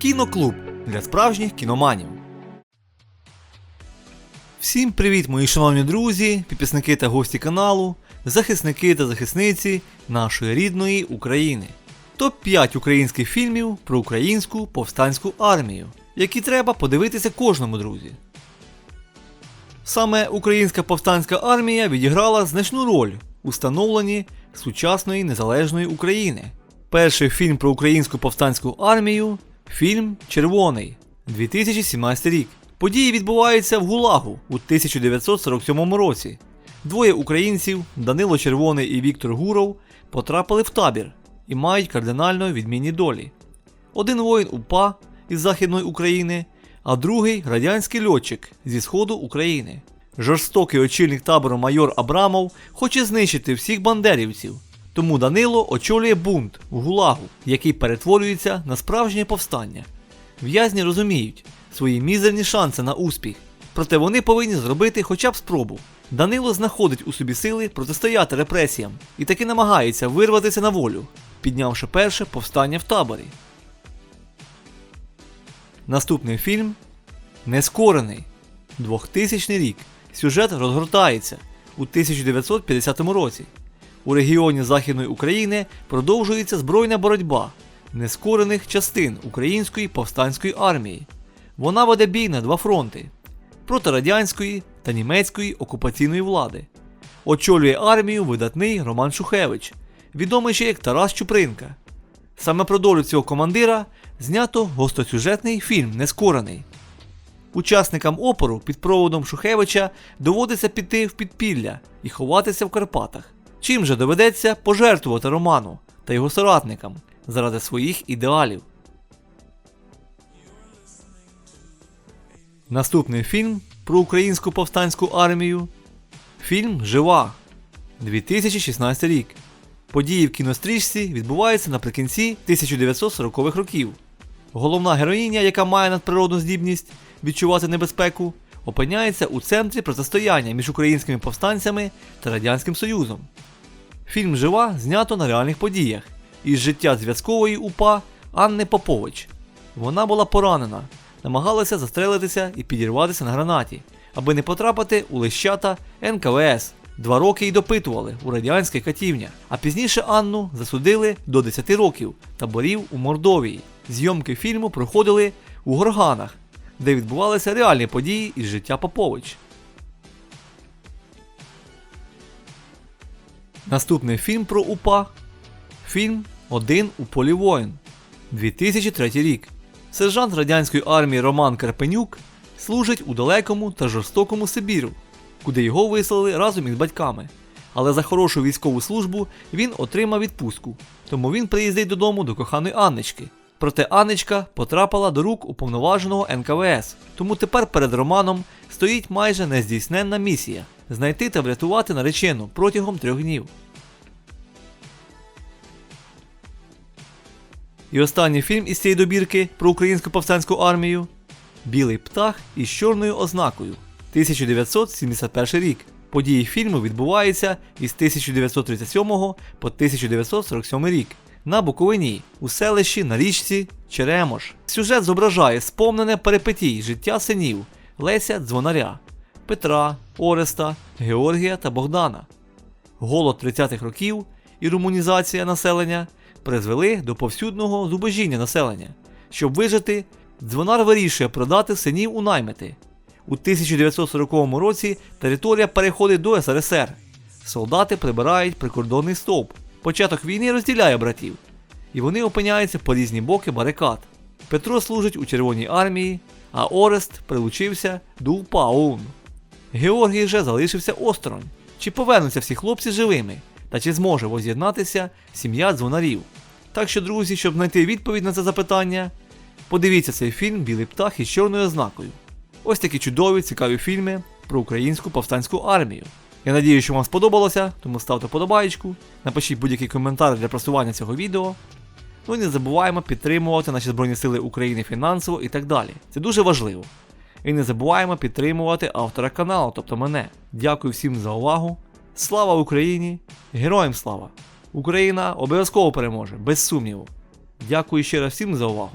Кіноклуб для справжніх кіноманів. Всім привіт, мої шановні друзі, підписники та гості каналу, захисники та захисниці нашої рідної України. Топ-5 українських фільмів про українську повстанську армію, які треба подивитися кожному друзі. Саме українська повстанська армія відіграла значну роль у становленні сучасної незалежної України. Перший фільм про українську повстанську армію фільм Червоний 2017 рік. Події відбуваються в Гулагу у 1947 році. Двоє українців, Данило Червоний і Віктор Гуров, потрапили в табір і мають кардинально відмінні долі. Один воїн УПА із Західної України, а другий радянський льотчик зі сходу України. Жорстокий очільник табору майор Абрамов хоче знищити всіх бандерівців, тому Данило очолює бунт в Гулагу, який перетворюється на справжнє повстання. В'язні розуміють свої мізерні шанси на успіх, проте вони повинні зробити хоча б спробу. Данило знаходить у собі сили протистояти репресіям і таки намагається вирватися на волю, піднявши перше повстання в таборі. Наступний фільм Нескорений 2000 рік. Сюжет розгортається у 1950 році. У регіоні Західної України продовжується збройна боротьба нескорених частин Української повстанської армії. Вона веде бій на два фронти проти радянської та німецької окупаційної влади. Очолює армію видатний Роман Шухевич, відомий ще як Тарас Чупринка. Саме про долю цього командира знято гостросюжетний фільм Нескорений. Учасникам опору під проводом Шухевича доводиться піти в підпілля і ховатися в Карпатах. Чим же доведеться пожертвувати Роману та його соратникам заради своїх ідеалів. Наступний фільм про українську повстанську армію. Фільм Жива 2016 рік. Події в кінострічці відбуваються наприкінці 1940-х років. Головна героїня, яка має надприродну здібність відчувати небезпеку, опиняється у центрі протистояння між українськими повстанцями та Радянським Союзом. Фільм Жива знято на реальних подіях із життя зв'язкової УПА Анни Попович. Вона була поранена, намагалася застрелитися і підірватися на гранаті, аби не потрапити у лищата НКВС. Два роки й допитували у радянське катівня, а пізніше Анну засудили до 10 років таборів у Мордовії. Зйомки фільму проходили у Горганах, де відбувалися реальні події із життя Попович. Наступний фільм про УПА. Фільм Один у полі воїн 2003 рік. Сержант радянської армії Роман Карпенюк служить у далекому та жорстокому Сибіру, куди його вислали разом із батьками. Але за хорошу військову службу він отримав відпустку, тому він приїздить додому до коханої Аннички. Проте Анничка потрапила до рук уповноваженого НКВС, тому тепер перед Романом стоїть майже нездійсненна місія знайти та врятувати наречену протягом трьох днів. І останній фільм із цієї добірки про українську повстанську армію Білий птах із чорною ознакою 1971 рік. Події фільму відбуваються із 1937 по 1947 рік на Буковині у селищі на річці Черемош. Сюжет зображає сповнене перипетій життя синів Леся Дзвонаря, Петра, Ореста, Георгія та Богдана. Голод 30-х років і румунізація населення призвели до повсюдного зубожіння населення. Щоб вижити, дзвонар вирішує продати синів у наймити. У 1940 році територія переходить до СРСР. Солдати прибирають прикордонний стовп. Початок війни розділяє братів, і вони опиняються по різні боки барикад. Петро служить у Червоній армії, а Орест прилучився до УПА ОУН. Георгій же залишився осторонь. Чи повернуться всі хлопці живими, та чи зможе воз'єднатися сім'я дзвонарів? Так що, друзі, щоб знайти відповідь на це запитання, подивіться цей фільм Білий птах із чорною ознакою. Ось такі чудові, цікаві фільми про українську повстанську армію. Я надію, що вам сподобалося, тому ставте подобаєчку, напишіть будь-який коментар для просування цього відео. Ну і не забуваємо підтримувати наші Збройні Сили України фінансово і так далі. Це дуже важливо. І не забуваємо підтримувати автора каналу, тобто мене. Дякую всім за увагу. Слава Україні! Героям слава! Україна обов'язково переможе, без сумніву. Дякую ще раз всім за увагу.